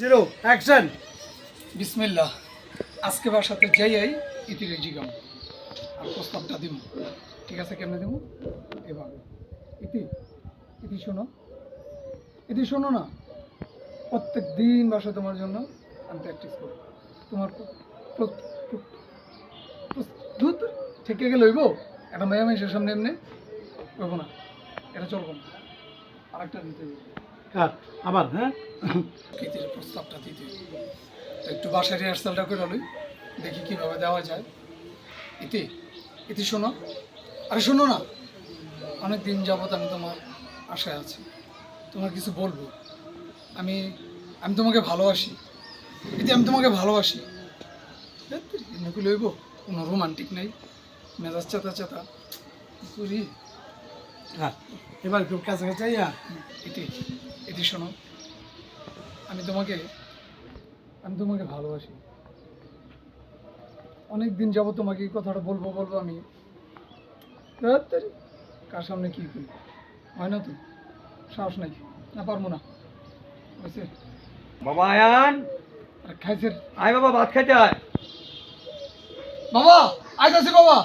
Zero action বিসমিল্লাহ। আজকে বাসাতে যাই আই ইতিরে জিগাম। আর প্রস্তাবটা দিব ঠিক আছে কেমনে দেবো এভাবে। ইতি ইতি শোনো। ইতি শোনো না। প্রত্যেক দিন বাসা তোমার জন্য আমি প্র্যাকটিস করব। তোমার ধুত, থেকে গেলে হইব? একটা মেয়ে মেয়ের সামনে এমনি হইব না। এটা চলবো না। আরেকটা দিতে হবে কাট আবার হ্যাঁ? প্রস্তাবটা দিতে। একটু বাসায় রিহার্সালটা করে লই দেখি কীভাবে দেওয়া যায়। ইতি ইতি শোনো। আরে শোনো না। অনেক দিন যাবত আমি তোমার আশায় আছি। তোমার কিছু বলব। আমি আমি তোমাকে ভালোবাসি। ইতি আমি তোমাকে ভালোবাসি। এমনি লইব? কোনো রোমান্টিক নেই। মেজাজ চেতা চেতা। করি? কাট এবার একটু কাছাকাছি ইতি। ইতি শোনো। আমি তোমাকে আমি তোমাকে ভালোবাসি। অনেক দিন যাব তোমাকে এই কথাটা বলব বলব আমি। কার সামনে কি করি? হয় না তো? সাহস নাই। না পারব না। বুঝছে বাবা আয়ান! আর খাইছে আয় বাবা ভাত খাইতে আয়। বাবা আইতাছি বাবা।